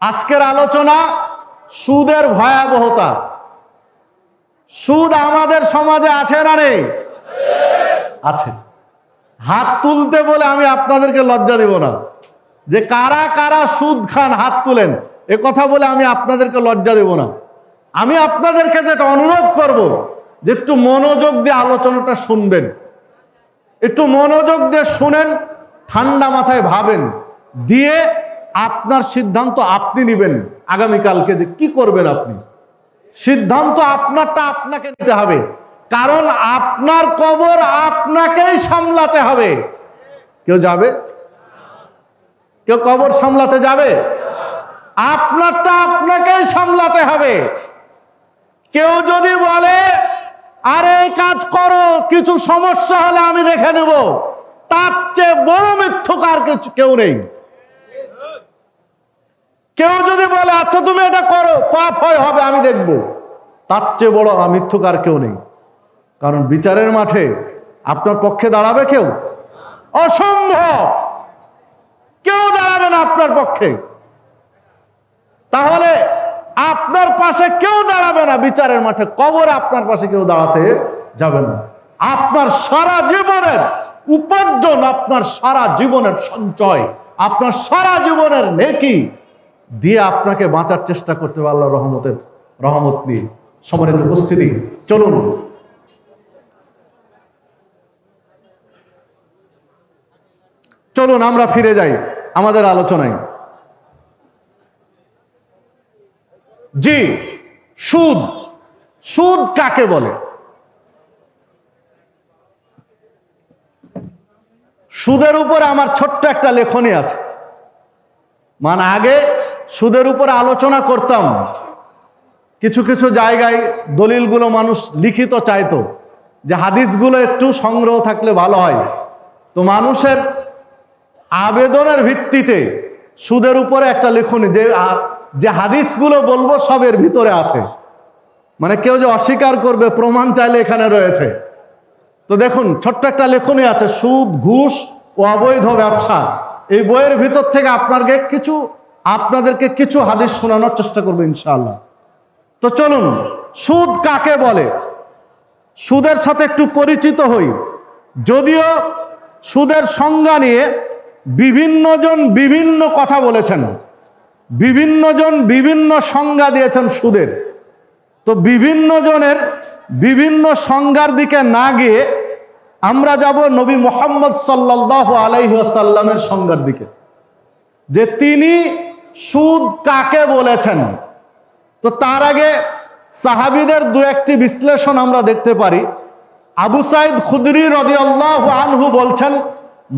আজকের আলোচনা সুদের ভয়াবহতা। সুদ আমাদের সমাজে আছে না নেই? আছে। হাত তুলতে বলে আমি আপনাদেরকে লজ্জা দেব না। যে কারা কারা সুদ খান, হাত তুলেন, এ কথা বলে আমি আপনাদেরকে লজ্জা দেব না। আমি আপনাদেরকে যেটা অনুরোধ করব, যে একটু মনোযোগ দিয়ে আলোচনাটা শুনবেন। একটু মনোযোগ দিয়ে শুনেন, ঠান্ডা মাথায় ভাবেন। দিয়ে আপনার সিদ্ধান্ত আপনি নেবেন আগামীকালকে যে কি করবেন আপনি। সিদ্ধান্ত আপনারটা আপনাকে নিতে হবে। কারণ আপনার কবর আপনাকেই সামলাতে হবে। কেউ যাবে? কেউ কবর সামলাতে যাবে? আপনারটা আপনাকেই সামলাতে হবে। কেউ যদি বলে, আরে কাজ করো, কিছু সমস্যা হলে আমি দেখে নেব। তার চেয়ে বড় মিথ্যকার কিছু কেউ নেই। কেউ যদি বলে আচ্ছা তুমি এটা করো, পাপ হয়, হবে, আমি দেখব। তার চেয়ে বড় মিথ্যকার কেউ নেই। কারণ বিচারের মাঠে আপনার পক্ষে দাঁড়াবে কেউ? অসম্ভব! কেউ দাঁড়াবে না আপনার পক্ষে। তাহলে আপনার পাশে কেউ দাঁড়াবে না, বিচারের মাঠে কবরে আপনার পাশে কেউ দাঁড়াতে যাবে না। আপনার সারা জীবনের উপার্জন, আপনার সারা জীবনের সঞ্চয়, আপনার সারা জীবনের নেকি দিয়ে আপনাকে বাঁচার চেষ্টা করতে হবে আল্লাহ রহমতের রহমত নিয়ে। সম্মানিত উপস্থিতি, চলুন। চলুন, আমরা ফিরে যাই আমাদের আলোচনায়। জি, সুদ। সুদ কাকে বলে? সুদের উপরে আমার ছোট্ট একটা লেখনী আছে। মানে আগে সুদের উপরে আলোচনা করতাম। কিছু কিছু জায়গায় দলিলগুলো মানুষ লিখিত চাইতো যে হাদিসগুলো একটু সংগ্রহ থাকলে ভালো হয়। তো মানুষের আবেদনের ভিত্তিতে সুদের উপরে একটা লেখনী যে যে হাদিসগুলো বলব সবের ভিতরে আছে। মানে কেউ যে অস্বীকার করবে, প্রমাণ চাইলে এখানে রয়েছে। তো দেখুন, ছোট্ট একটা লেখনী আছে, সুদ, ঘুষ ও অবৈধ ব্যবসা। এই বইয়ের ভিতর থেকে আপনাকে কিছু আপনাদেরকে কিছু হাদিস শোনানোর চেষ্টা করব ইনশাআল্লাহ। তো চলুন, সুদ কাকে বলে? সুদের সাথে একটু পরিচিত হই। যদিও সুদের সংজ্ঞা নিয়ে বিভিন্নজন বিভিন্ন কথা বলেছেন, বিভিন্নজন বিভিন্ন সংজ্ঞা দিয়েছেন সুদের। তো বিভিন্ন জনের বিভিন্ন সংজ্ঞার দিকে না গিয়ে আমরা যাব নবী মোহাম্মদ সাল্লাহ আলাইসাল্লামের সংজ্ঞার দিকে, যে তিনি সুদ কাকে বলেছেন? তো তার আগে সাহাবিদের দু একটি বিশ্লেষণ আমরা দেখতে পারি। আবু সাইদ খুদরি রদিয়াল্লাহ আনহু বলছেন,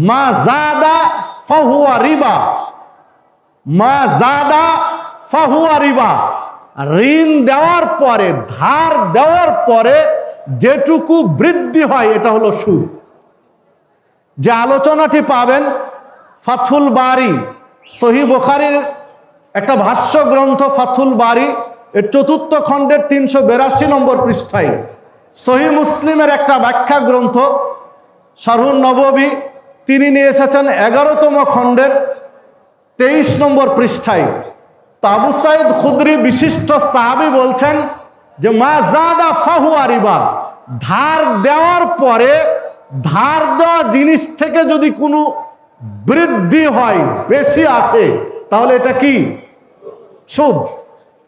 মা জাদা ফাহুয়া রিবা। মা জাদা ফাহুয়া রিবা। ঋণ দেওয়ার পরে, ধার দেওয়ার পরে যেটুকু বৃদ্ধি হয়, এটা হলো সুদ। যে আলোচনাটি পাবেন, ফাথুল বাড়ি সহি বোখারির একটা ভাষ্য গ্রন্থ ফাথুল বাড়ি এর চতুর্থ খণ্ডের তিনশো বেরাশি নম্বর পৃষ্ঠায়। সহি মুসলিমের একটা ব্যাখ্যা গ্রন্থ শারুন নববী, তিনি নিয়ে এসেছেন এগারোতম খণ্ডের তেইশ নম্বর পৃষ্ঠায়। তো আবু সাইদ খুদরি বিশিষ্ট সাহাবি বলছেন যে, মা জাদা ফাহু আরিবা ধার দেওয়ার পরে, ধার দেওয়া জিনিস থেকে যদি কোনো বৃদ্ধি হয়, বেশি আসে, তাহলে এটা কি? সুদ।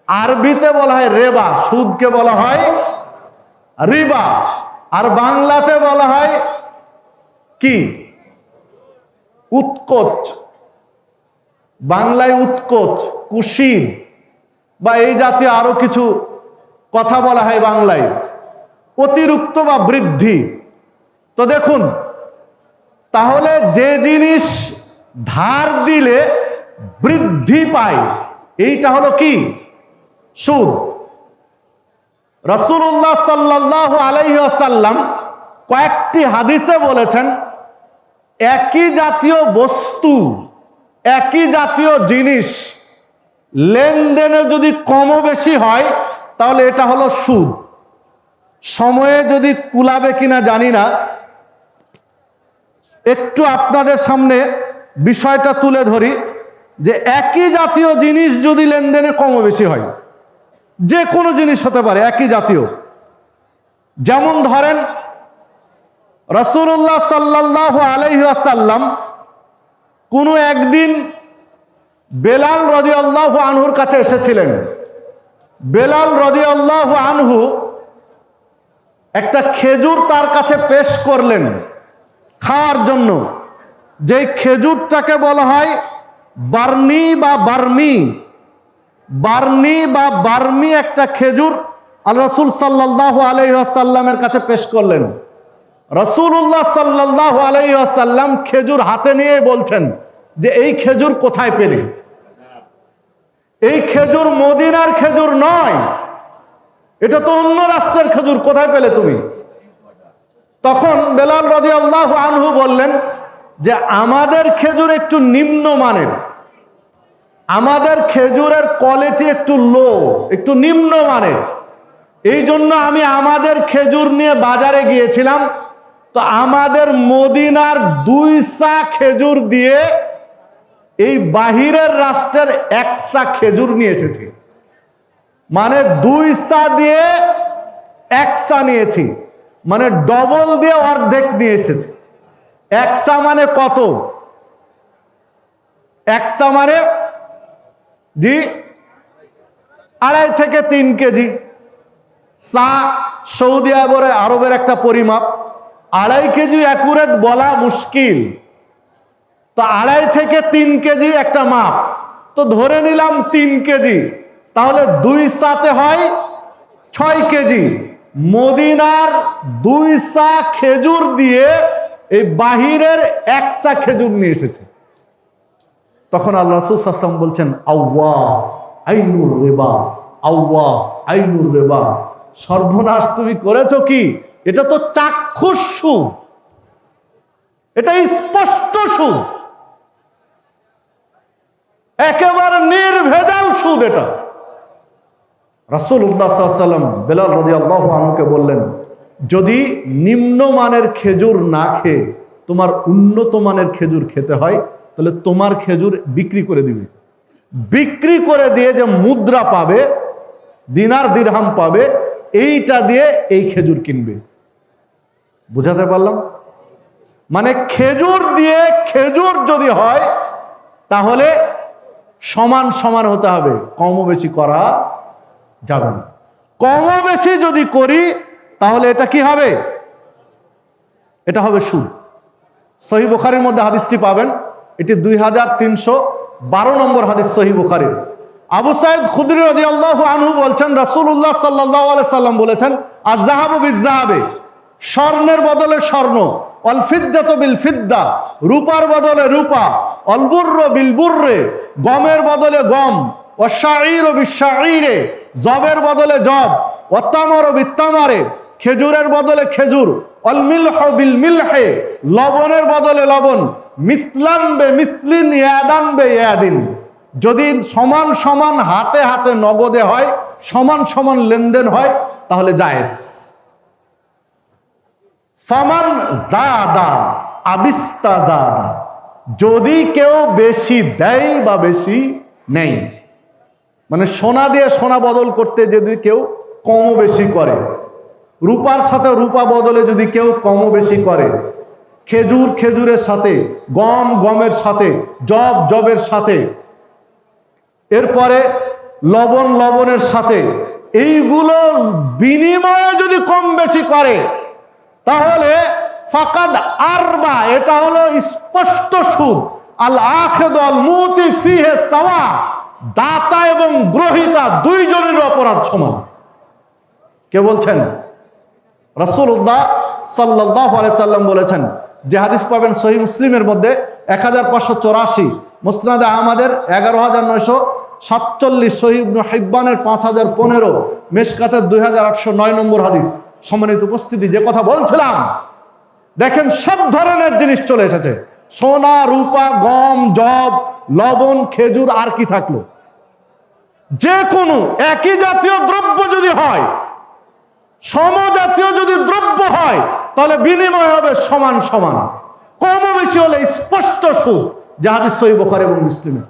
আরবিতে বলা হয় রেবা, সুদকে বলা হয় রিবা। আর বাংলাতে বলা হয় কি? উৎকোচ। বাংলায় উৎকোচ কুশির বা এই জাতীয় আরও কিছু কথা বলা হয় বাংলায়। অতিরিক্ত বা বৃদ্ধি। তো দেখুন, তাহলে যে জিনিস ধার দিলে বৃদ্ধি পায় এইটা হলো কি? সুদ। রসুল্লাহ সাল্লাহ আলাইসাল্লাম কয়েকটি হাদিসে বলেছেন, একই জাতীয় বস্তু, একই জাতীয় জিনিস লেনদেনে যদি কমও বেশি হয়, তাহলে এটা হলো সুদ। সময়ে যদি কুলাবে কিনা জানি না, একটু আপনাদের সামনে বিষয়টা তুলে ধরি। যে একই জাতীয় জিনিস যদি লেনদেনে কম বেশি হয়, যে কোনো জিনিস হতে পারে, একই জাতীয়। যেমন ধরেন রসুল্লাহ সাল্লাহ আলাইসাল্লাম কোনো একদিন বেলাল রদি আল্লাহ আনহুর কাছে এসেছিলেন। বেলাল রদি আল্লাহ আনহু একটা খেজুর তার কাছে পেশ করলেন খাওয়ার জন্য। যেই খেজুরটাকে বলা হয় বার্নি বা বার্মি। বার্নি বা বার্মি একটা খেজুর আল রসুল সাল্লাহ আলহাসাল্লামের কাছে পেশ করলেন। রসুল্লাহ সাল্লাহ আলহাসাল্লাম খেজুর হাতে নিয়ে বলছেন যে, এই খেজুর কোথায় পেলে? এই খেজুর মদিনার খেজুর নয়। এটা তো অন্য রাষ্ট্রের খেজুর। কোথায় পেলে তুমি? তখন বেলাল রদি আল্লাহ আনহু বললেন যে আমাদের খেজুর একটু নিম্ন মানের। আমাদের খেজুরের কোয়ালিটি একটু লো একটু নিম্ন মানের। এই জন্য আমি আমাদের খেজুর নিয়ে বাজারে গিয়েছিলাম। তো আমাদের মদিনার দুই সা খেজুর দিয়ে এই বাহিরের রাষ্ট্রের এক সা খেজুর নিয়ে এসেছি। মানে দুই সা দিয়ে এক সা নিয়েছি। মানে ডবল দিয়ে অর্ধেক নিয়ে এসেছি। একসা মানে কত? একসা মানে জি, আড়াই থেকে তিন কেজি। চা সৌদি আরবের আরবের একটা পরিমাপ। আড়াই কেজি অ্যাকুরেট বলা মুশকিল। তো আড়াই থেকে তিন কেজি একটা মাপ। তো ধরে নিলাম তিন কেজি। তাহলে দুই সাথে হয় ছয় কেজি। মদিনার দুই সা খেজুর দিয়ে এই বাহিরের একসা খেজুর নিয়ে এসেছে। তখন আল্লাহ রসুল সাসম বলছেন আউ্বা আইনুর রেবা আউ্বা আইনুর রেবা। সর্বনাশ তুমি করেছ কি? এটা তো চাক্ষুষ সুদ এটা স্পষ্ট সুদ একেবারে নির্ভেজাল সুদ এটা। রাসুল উল্লাহাম বেলাল রদি আল্লাহ বললেন যদি নিম্নমানের খেজুর না খেয়ে তোমার উন্নত মানের খেজুর খেতে হয়, তাহলে তোমার খেজুর বিক্রি করে দিবে। বিক্রি করে দিয়ে যে মুদ্রা পাবে, দিনার দিরহাম পাবে, এইটা দিয়ে এই খেজুর কিনবে। বুঝাতে পারলাম? মানে খেজুর দিয়ে খেজুর যদি হয়, তাহলে সমান সমান হতে হবে। কম বেশি করা যাবে না। কম বেশি যদি করি তাহলে এটা কি হবে? এটা হবে সুদ সহি বুখারির মধ্যে হাদিসটি পাবেন। এটি দুই হাজার তিনশো বারো নম্বর হাদিস সহি বুখারির। আবু সাইদ খুদরি রদি আল্লাহ আনহু বলছেন সাল্লাহ সাল্লাম বলেছেন আর জাহাবু জাহাবে স্বর্ণের বদলে স্বর্ণ অল ফিজ্জাত বিল ফিদ্দা রূপার বদলে রূপা অলবুর্র বিল বুর্রে গমের বদলে গম অশাইর ও বিশ্বাইরে জবের বদলে জব অত্তামর ও বিত্তামারে খেজুরের বদলে খেজুর, অল মিলহ বিল লবণের বদলে লবণ মিসলানবে মিসলিন ইয়াদানবে ইয়াদিন। যদি সমান সমান হাতে হাতে নগদে হয়, সমান সমান লেনদেন হয়, তাহলে জায়েজ। ফামান জাদা, আবিস্তা জাদা। যদি কেউ বেশি দেয় বা বেশি নেই মানে সোনা দিয়ে সোনা বদল করতে যদি কেউ কম বেশি করে রূপার সাথে রূপা বদলে যদি কেউ কম বেশি করে, খেজুর খেজুরের সাথে, গম গমের সাথে জব জবের সাথে, এরপরে লবণ লবণের সাথে, এইগুলো বিনিময়ে যদি কম বেশি করে, তাহলে ফাকাদ আরবা, এটা হলো স্পষ্ট সুদ। আল আখেদ আল মুতি ফিহে সাওয়া, দাতা এবং গ্রহিতা দুইজনের অপরাধ সমান। কে বলছেন? রাসূলুল্লাহ সাল্লাল্লাহু আলাইহি সাল্লাম বলেছেন, যে হাদিস পাবেন সহি মুসলিমের মধ্যে এক হাজার পাঁচশো চৌরাশি, মুসনাদে আহমাদের এগারো হাজার নয়শো সাতচল্লিশ শহীদ হিব্বানের পাঁচ হাজার পনেরো মেশকাতের দুই হাজার আটশো নয় নম্বর হাদিস। সম্মানিত উপস্থিতি, যে কথা বলছিলাম, দেখেন সব ধরনের জিনিস চলে এসেছে। সোনা, রূপা, গম জব লবণ, খেজুর, আর কি থাকল। যে কোনো একই জাতীয় দ্রব্য যদি হয় সমজাতীয় যদি দ্রব্য হয়, তাহলে বিনিময় হবে সমান সমান। কম বেশি হলে স্পষ্ট সুদ জাহাদিস সহি বোখার এবং মুসলিমের।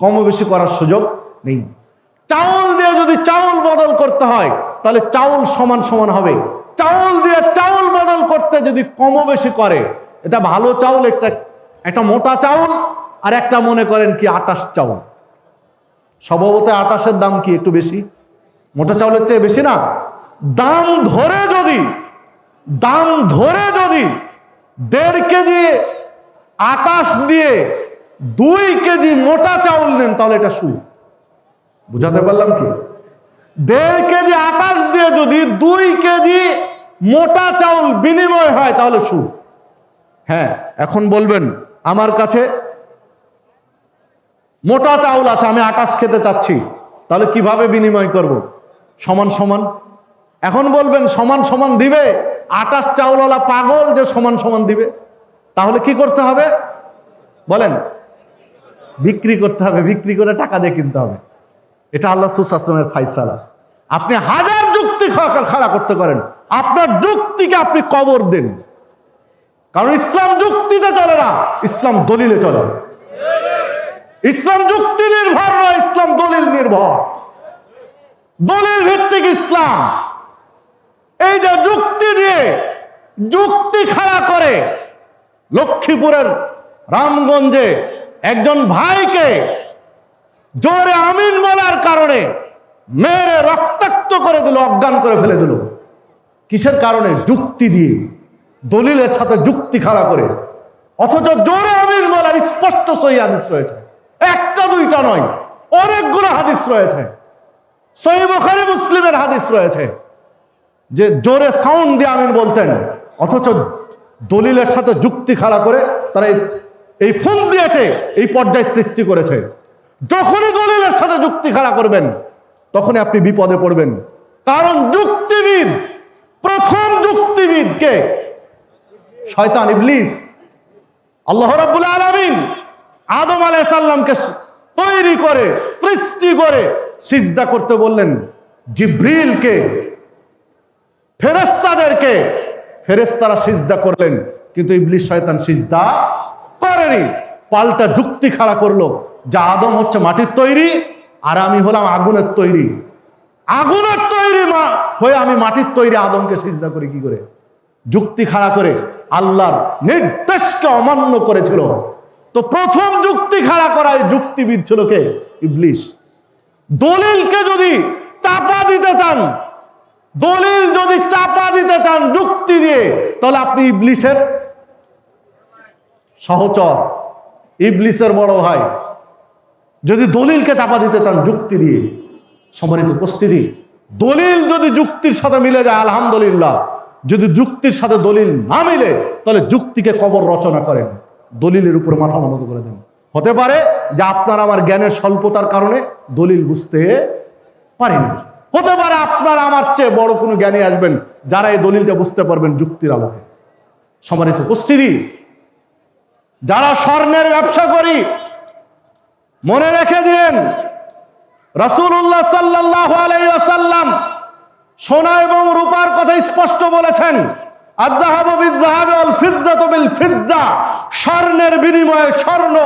কম বেশি করার সুযোগ নেই। চাউল দিয়ে যদি চাউল বদল করতে হয়, তাহলে চাউল সমান সমান হবে। চাউল দিয়ে চাউল বদল করতে যদি কম বেশি করে, এটা ভালো চাউল একটা একটা মোটা চাউল, আর একটা মনে করেন কি আটাশ চাউল। স্বভাবত আটাশের দাম কি একটু বেশি? মোটা চাউলের চেয়ে বেশি না? দাম ধরে যদি, দাম ধরে যদি দেড় কেজি আটাশ দিয়ে দুই কেজি মোটা চাউল নেন, তাহলে এটা সুদ বুঝাতে পারলাম কি? দেড় কেজি আটাশ দিয়ে যদি দুই কেজি মোটা চাউল বিনিময় হয়, তাহলে সুদ হ্যাঁ এখন বলবেন, আমার কাছে মোটা চাউল আছে, আমি আটাশ খেতে চাচ্ছি, তাহলে কীভাবে বিনিময় করব? সমান সমান। এখন বলবেন, সমান সমান দিবে? আটাশ চাউলওয়ালা পাগল যে সমান সমান দিবে? তাহলে কি করতে হবে? বলেন, বিক্রি করতে হবে, বিক্রি করে টাকা দিয়ে কিনতে হবে। এটা আল্লাহ সুসাসলামের ফাইসালা। আপনি হাজার যুক্তি খাড়া করতে পারেন। আপনার যুক্তিকে আপনি কবর দেন। কারণ ইসলাম যুক্তিতে চলে না, ইসলাম দলিলে চলে। ইসলাম যুক্তি নির্ভর নয়, ইসলাম দলিল নির্ভর। দলিল ভিত্তিক ইসলাম। এই যে যুক্তি দিয়ে যুক্তি খাড়া করে লক্ষ্মীপুরের রামগঞ্জে একজন ভাইকে জোরে আমিন বলার কারণে মেরে রক্তাক্ত করে দিল, অজ্ঞান করে ফেলে দিল। কিসের কারণে? যুক্তি দিয়ে, দলিলের সাথে যুক্তি খাড়া করে। অথচ জোরে আমিন বলার স্পষ্ট সহি হাদিস রয়েছে। একটা দুইটা নয়, অনেকগুলো হাদিস রয়েছে। সহি মুসলিমের হাদিস রয়েছে। যে জোরে সাউন্ড দিয়ে আমিন বলতেন, অথচ দলিলের সাথে যুক্তি খাড়া করে তারা এই- ফোন দিয়েছে এই পর্যায় সৃষ্টি করেছে। যখনই দলিলের সাথে যুক্তি খাড়া করবেন, তখনই আপনি বিপদে পড়বেন। কারণ যুক্তিবিদ, প্রথম যুক্তিবিদকে শয়তান ইবলিস, আল্লাহ রাব্বুল আলামিন আদম আলাইহিস সালামকে তৈরি করে, সৃষ্টি করে সিজদা করতে বললেন। জিব্রিলকে ফেরেস্তাদেরকে ফেরেস্তারা সিজদা করলেন, কিন্তু ইবলিস শয়তান সিজদা করেনি। পাল্টা যুক্তি খাড়া করল, যা আদম হচ্ছে মাটির তৈরি আর আমি হলাম আগুনের তৈরি। আগুনের তৈরি মা, হয়ে আমি মাটির তৈরি আদমকে সিজদা করি কি করে? যুক্তি খাড়া করে আল্লাহর নির্দেশকে অমান্য করেছিল। তো প্রথম যুক্তি খাড়া করা এই যুক্তিবিদ ছিল কে? ইবলিশ দলিলকে যদি চাপা দিতে চান দলিল যদি চাপা দিতে চান, যুক্তি দিয়ে, তাহলে আপনি ইবলিশের সহচর, ইবলিসের বড় ভাই। যদি দলিলকে চাপা দিতে চান, যুক্তি দিয়ে, সম্মানিত উপস্থিতি। দলিল যদি যুক্তির সাথে মিলে যায়, আলহামদুলিল্লাহ। যদি যুক্তির সাথে দলিল না মিলে, তাহলে যুক্তিকে কবর রচনা করেন। দলিলের উপর মাথা মনত করে দেন। হতে পারে যে আপনার আমার জ্ঞানের স্বল্পতার কারণে দলিল বুঝতে পারেনি হতে পারে আপনার আমার চেয়ে বড় কোনো জ্ঞানী আসবেন যারা এই দলিলটা বুঝতে পারবেন যুক্তির আলোকে। সম্মানিত উপস্থিতি, যারা স্বর্ণের ব্যবসা করি, মনে রেখে দিন, রাসূলুল্লাহ সাল্লাল্লাহু আলাইহি ওয়াসাল্লাম সোনা এবং রূপার কথা স্পষ্ট বলেছেন স্বর্ণের বিনিময়ে স্বর্ণ,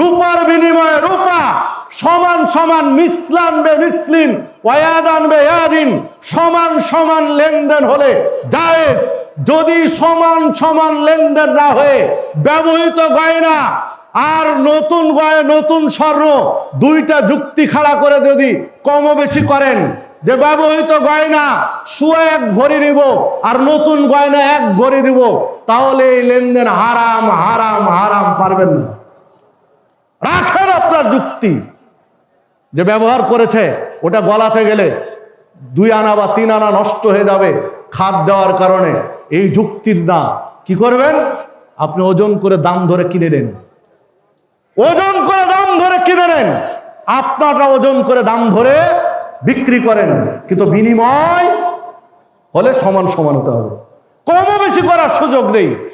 রূপার বিনিময়ে রূপা সমান মিসলান বে মিসলিন ওয়াদান বে ইয়াদিন সমান সমান লেনদেন হলে জায়েজ। যদি সমান সমান লেনদেন না হয়ে ব্যবহৃত গয়না আর নতুন গয় নতুন স্বর্ণ, দুইটা যুক্তি খাড়া করে যদি কম বেশি করেন, যে ব্যবহৃত গয়না সু এক ভরি নিব, আর নতুন গয়না এক ভরি দিব, তাহলে এই লেনদেন হারাম হারাম হারাম পারবেন না। রাখেন আপনার যুক্তি। যে ব্যবহার করেছে, ওটা গলাতে গেলে দুই আনা বা তিন আনা নষ্ট হয়ে যাবে খাদ দেওয়ার কারণে। এই যুক্তির না কি করবেন? আপনি ওজন করে দাম ধরে কিনে নেন। ওজন করে দাম ধরে কিনে নেন। আপনারা ওজন করে দাম ধরে বিক্রি করেন। কিন্তু বিনিময় হলে সমান সমান হতে হবে। কম বেশি করার সুযোগ নেই।